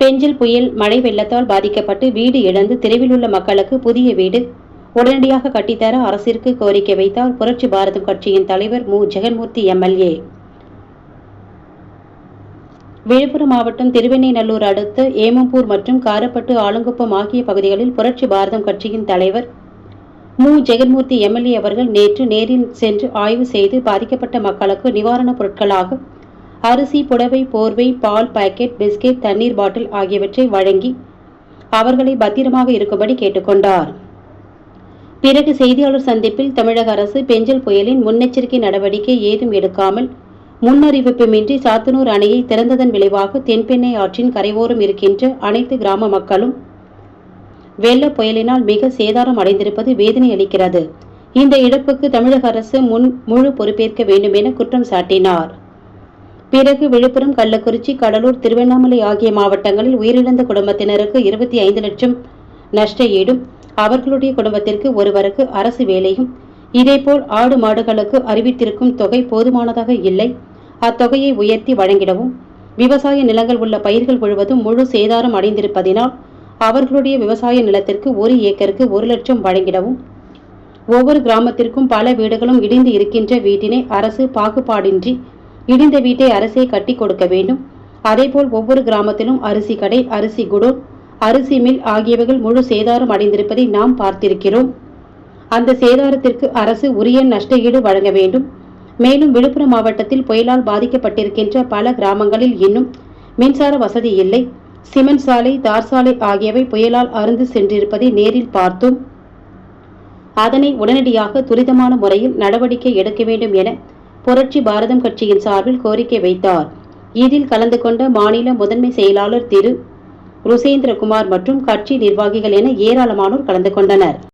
பெஞ்சில் புயல் மழை வெள்ளத்தால் பாதிக்கப்பட்டு வீடு இழந்து தெருவில் உள்ள மக்களுக்கு புதிய வீடு உடனடியாக கட்டித்தர அரசிற்கு கோரிக்கை வைத்தார் புரட்சி பாரதம் கட்சியின் தலைவர் மு. ஜெகன்மூர்த்தி எம்எல்ஏ விழுப்புரம் மாவட்டம் திருவெண்ணைநல்லூர் அடுத்த ஏமம்பூர் மற்றும் காரப்பட்டு ஆலங்குப்பம் ஆகிய பகுதிகளில் புரட்சி பாரதம் கட்சியின் தலைவர் மு. ஜெகன்மூர்த்தி எம்எல்ஏ அவர்கள் நேற்று நேரில் சென்று ஆய்வு செய்து பாதிக்கப்பட்ட மக்களுக்கு நிவாரணப் பொருட்களாக அரிசி புடவை போர்வை பால் பாக்கெட் பிஸ்கெட் தண்ணீர் பாட்டில் ஆகியவற்றை வழங்கி அவர்களை பத்திரமாக இருக்கும்படி கேட்டுக்கொண்டார். பிறகு செய்தியாளர் சந்திப்பில் தமிழக அரசு பெஞ்சல் புயலின் முன்னெச்சரிக்கை நடவடிக்கை ஏதும் எடுக்காமல் முன்னறிவிப்புமின்றி சாத்தனூர் அணையை திறந்ததன் விளைவாக தென்பெண்ணை ஆற்றின் கரையோரம் இருக்கின்ற அனைத்து கிராம மக்களும் வெள்ள புயலினால் மிக சேதாரம் அடைந்திருப்பது வேதனை அளிக்கிறது. இந்த இழப்புக்கு தமிழக அரசு முன் முழு பொறுப்பேற்க வேண்டும் என குற்றம் சாட்டினார். பிறகு விழுப்புரம் கள்ளக்குறிச்சி கடலூர் திருவண்ணாமலை ஆகிய மாவட்டங்களில் உயிரிழந்த குடும்பத்தினருக்கு இருபத்தி ஐந்து லட்சம் நஷ்ட ஈடும். அவர்களுடைய குடும்பத்திற்கு ஒருவருக்கு அரசு வேலையும். இதேபோல் ஆடு மாடுகளுக்கு அறிவித்திருக்கும் தொகை போதுமானதாக இல்லை. அத்தொகையை உயர்த்தி வழங்கிடவும். விவசாய நிலங்கள் உள்ள பயிர்கள் முழுவதும் முழு சேதாரம் அடைந்திருப்பதினால் அவர்களுடைய விவசாய நிலத்திற்கு ஒரு ஏக்கருக்கு ஒரு லட்சம் வழங்கிடவும். ஒவ்வொரு கிராமத்திற்கும் பல வீடுகளும் இடிந்து இருக்கின்ற வீட்டினை அரசு பாகுபாடின்றி இடிந்த வீட்டை அரசே கட்டி கொடுக்க வேண்டும். அதேபோல் ஒவ்வொரு கிராமத்திலும் அரிசி கடை அரிசி குடோன் அரிசி மில் ஆகியவைகள் முழு சேதாரம் அடைந்திருப்பதை நாம் பார்த்திருக்கிறோம். அந்த சேதாரத்திற்கு அரசு உரிய நஷ்ட ஈடு வழங்க வேண்டும். மேலும் விழுப்புரம் மாவட்டத்தில் புயலால் பாதிக்கப்பட்டிருக்கின்ற பல கிராமங்களில் இன்னும் மின்சார வசதி இல்லை. சிமெண்ட் சாலை தார் சாலை ஆகியவை புயலால் அருந்து சென்றிருப்பதை நேரில் பார்த்தோம். அதனை உடனடியாக துரிதமான முறையில் நடவடிக்கை எடுக்க வேண்டும் என புரட்சி பாரதம் கட்சியின் சார்பில் கோரிக்கை வைத்தார். இதில் கலந்து கொண்ட மாநில முதன்மை செயலாளர் திரு ருசேந்திரகுமார் மற்றும் கட்சி நிர்வாகிகள் என ஏராளமானோர் கலந்து கொண்டனர்.